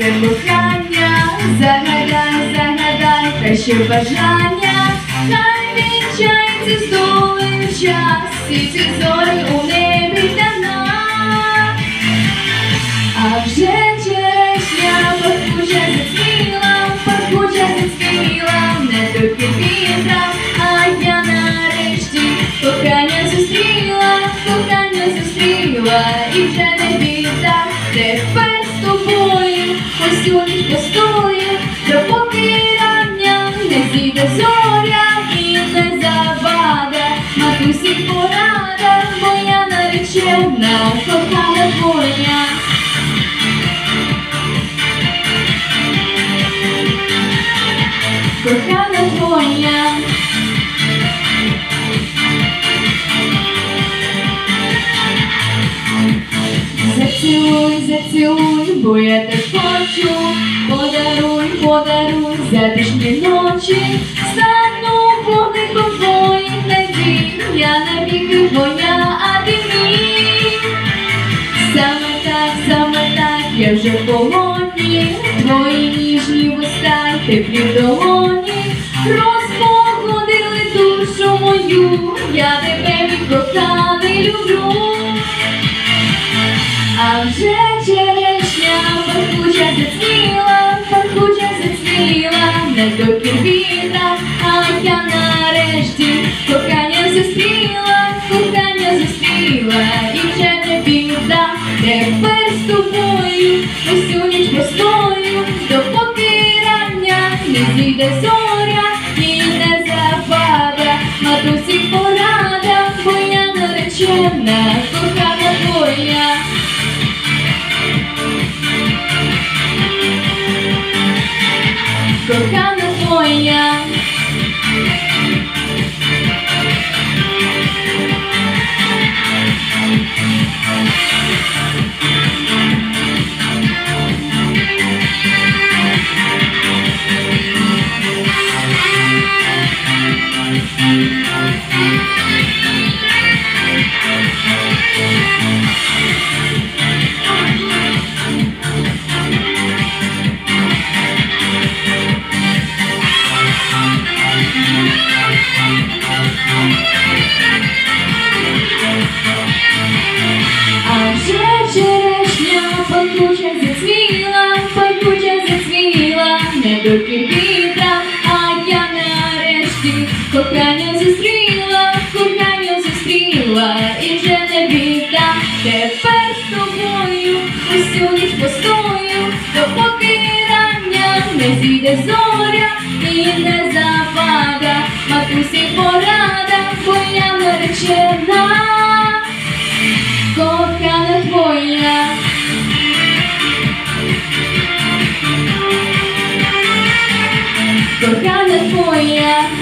це кохання, загадай, загадай, та ще бажання, хай вінчається здолив час, і ці зорі у небі давно. А вже черешня пахуча зацвіла, пахуча зацвіла, не тільки вітра, а я нарешті кохання зустріла, кохання зустріла, і вже не біда тепер з тобою, ніч постою, допоки рання не зійде зоря і не завада, матусі порада, моя наречена, кохана твоя. кохана твоя. Зацілуй, зацілуй, бо я так хочу, подаруй, подаруй затишні ночі, стану вогником твоїх надій, я навіки твоя, а ти мій. Саме так, саме так, я вже в полоні, твої ніжні вуста, теплі долоні, розпогодили душу мою, я тебе коханий люблю. Зацвіла, не тільки а я нарешті кохання зустріла, кохання зустріла, і вже не біда, тепер з тобою, усю ніч постою, допоки рання не зійде зоря і не запада, матусі порада, бо я наречена, кохана твоя. Кохана твоя. А біда, тепер з тобою усю ніч постою, допоки рання не зійде зоря і не запада, матусі порада, бо я наречена кохана твоя. Кохана твоя.